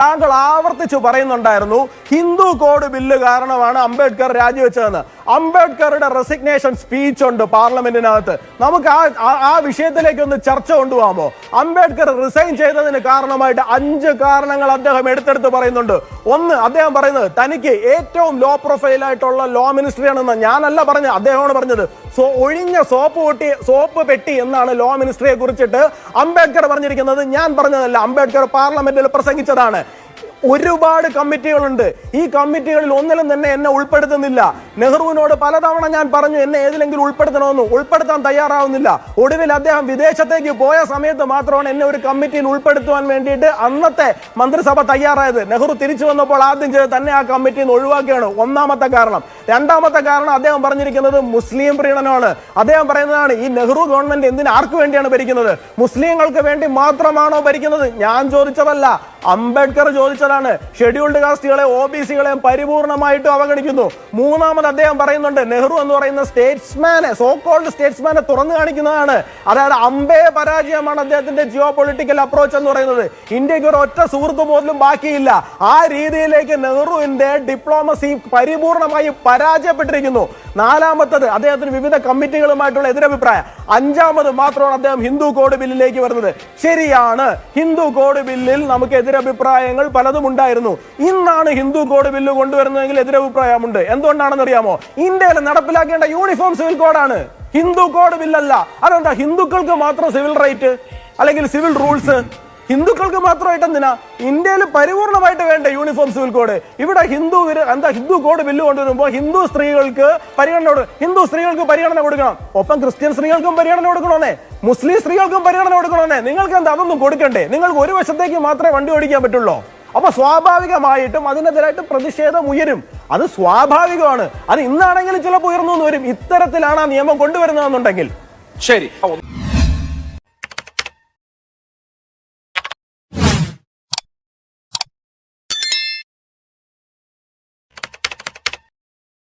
താങ്കൾ ആവർത്തിച്ചു പറയുന്നുണ്ടായിരുന്നു ഹിന്ദു കോഡ് ബില്ല് കാരണമാണ് അംബേദ്കർ രാജിവെച്ചതെന്ന്. അംബേദ്കറുടെ റെസിഗ്നേഷൻ സ്പീച്ച് ഉണ്ട് പാർലമെന്റിനകത്ത്. നമുക്ക് ആ ആ- വിഷയത്തിലേക്ക് ഒന്ന് ചർച്ച കൊണ്ടുപോകാമോ? അംബേദ്കർ റിസൈൻ ചെയ്തതിന് കാരണമായിട്ട് അഞ്ച് കാരണങ്ങൾ അദ്ദേഹം എടുത്തെടുത്ത് പറയുന്നുണ്ട്. ഒന്ന് അദ്ദേഹം പറയുന്നത് തനിക്ക് ഏറ്റവും ലോ പ്രൊഫൈൽ ആയിട്ടുള്ള ലോ മിനിസ്ട്രി ആണെന്ന് ഞാനല്ല പറഞ്ഞത് അദ്ദേഹമാണ് പറഞ്ഞത്. സോ ഒഴിഞ്ഞ സോപ്പ് പൊട്ടി സോപ്പ് പെട്ടി എന്നാണ് ലോ മിനിസ്ട്രിയെ കുറിച്ചിട്ട് അംബേദ്കർ പറഞ്ഞിരിക്കുന്നത്. ഞാൻ പറഞ്ഞതല്ല അംബേദ്കർ പാർലമെന്റിൽ പ്രസംഗിച്ചതാണ്. ഒരുപാട് കമ്മിറ്റികളുണ്ട്. ഈ കമ്മിറ്റികളിൽ ഒന്നിലും തന്നെ എന്നെ ഉൾപ്പെടുത്തുന്നില്ല. നെഹ്റുവിനോട് പലതവണ ഞാൻ പറഞ്ഞു എന്നെ ഏതിലെങ്കിലും ഉൾപ്പെടുത്തണമെന്ന് ഉൾപ്പെടുത്താൻ തയ്യാറാവുന്നില്ല. ഒടുവിൽ അദ്ദേഹം വിദേശത്തേക്ക് പോയ സമയത്ത് മാത്രമാണ് എന്നെ ഒരു കമ്മിറ്റിയിൽ ഉൾപ്പെടുത്തുവാൻ വേണ്ടിയിട്ട് അന്നത്തെ മന്ത്രിസഭ തയ്യാറായത്. നെഹ്റു തിരിച്ചു വന്നപ്പോൾ ആദ്യം ചെയ്ത് തന്നെ ആ കമ്മിറ്റിയിൽ നിന്ന് ഒഴിവാക്കുകയാണ് ഒന്നാമത്തെ കാരണം. രണ്ടാമത്തെ കാരണം അദ്ദേഹം പറഞ്ഞിരിക്കുന്നത് മുസ്ലിം പ്രീണനമാണ്. അദ്ദേഹം പറയുന്നതാണ് ഈ നെഹ്റു ഗവൺമെന്റ് എന്തിന് ആർക്ക് വേണ്ടിയാണ് ഭരിക്കുന്നത്? മുസ്ലിങ്ങൾക്ക് വേണ്ടി മാത്രമാണോ ഭരിക്കുന്നത്? ഞാൻ ചോദിച്ചതല്ല. അംബേദ്കർ ചോദിച്ചതാണ് ഷെഡ്യൂൾഡ് കാസ്റ്റുകളെ ഒ ബി സികളെ പരിപൂർണമായിട്ടും അവഗണിക്കുന്നു. മൂന്നാമത് അദ്ദേഹം പറയുന്നുണ്ട് നെഹ്റു എന്ന് പറയുന്ന സ്റ്റേറ്റ്സ്മാനെ സോ കോൾഡ് സ്റ്റേറ്റ്സ്മാനെ തുറന്നു കാണിക്കുന്നതാണ്. അതായത് അമ്പേ പരാജയമാണ് അദ്ദേഹത്തിന്റെ ജിയോ പൊളിറ്റിക്കൽ അപ്രോച്ച് എന്ന് പറയുന്നത്. ഇന്ത്യയ്ക്ക് ഒരു ഒറ്റ സുഹൃത്ത് പോലും ബാക്കിയില്ല. ആ രീതിയിലേക്ക് നെഹ്റുവിന്റെ ഡിപ്ലോമസി പരിപൂർണമായി പരാജയപ്പെട്ടിരിക്കുന്നു. നാലാമത്തത് അദ്ദേഹത്തിന് വിവിധ കമ്മിറ്റികളുമായിട്ടുള്ള എതിരഭിപ്രായം. അഞ്ചാമത് മാത്രമാണ് അദ്ദേഹം ഹിന്ദു കോഡ് ബില്ലിലേക്ക് വരുന്നത്. ശരിയാണ് ഹിന്ദു കോഡ് ബില്ലിൽ നമുക്ക് എതിരഭിപ്രായങ്ങൾ പലതും ഉണ്ടായിരുന്നു. ഇന്നാണ് ഹിന്ദു കോഡ് ബില്ല് കൊണ്ടുവരുന്നതെങ്കിൽ എതിരഭിപ്രായമുണ്ട്. എന്തുകൊണ്ടാണെന്ന് അറിയാമോ ഇന്ത്യയിൽ നടപ്പിലാക്കേണ്ട യൂണിഫോം സിവിൽ കോഡാണ് ഹിന്ദു കോഡ് ബില്ലല്ല അതെന്താ? ഹിന്ദുക്കൾക്ക് മാത്രം സിവിൽ റൈറ്റ് അല്ലെങ്കിൽ സിവിൽ റൂൾസ് ഹിന്ദുക്കൾക്ക് മാത്രമായിട്ട് എന്തിനാ? ഇന്ത്യയിൽ പരിപൂർണമായിട്ട് വേണ്ട യൂണിഫോം സിവിൽ കോഡ് ഇവിടെ ഹിന്ദു എന്താ ഹിന്ദു കോഡ് ബില്ല് കൊണ്ടുവരുമ്പോൾ ഹിന്ദു സ്ത്രീകൾക്ക് പരിഗണന ഹിന്ദു സ്ത്രീകൾക്ക് പരിഗണന കൊടുക്കണം. ഒപ്പം ക്രിസ്ത്യൻ സ്ത്രീകൾക്കും പരിഗണന കൊടുക്കണമെന്നേ മുസ്ലിം സ്ത്രീകൾക്കും പരിഗണന കൊടുക്കണമെന്നേ നിങ്ങൾക്ക് എന്താ അതൊന്നും കൊടുക്കണ്ടേ? നിങ്ങൾക്ക് ഒരു വശത്തേക്ക് മാത്രമേ വണ്ടി ഓടിക്കാൻ പറ്റുള്ളൂ. അപ്പൊ സ്വാഭാവികമായിട്ടും അതിനെതിരായിട്ട് പ്രതിഷേധം ഉയരും. അത് സ്വാഭാവികമാണ്. അത് ഇന്നാണെങ്കിലും ചിലപ്പോൾ ഉയർന്നു വരും. ഇത്തരത്തിലാണ് ആ നിയമം കൊണ്ടുവരുന്നതെന്നുണ്ടെങ്കിൽ. ശരി.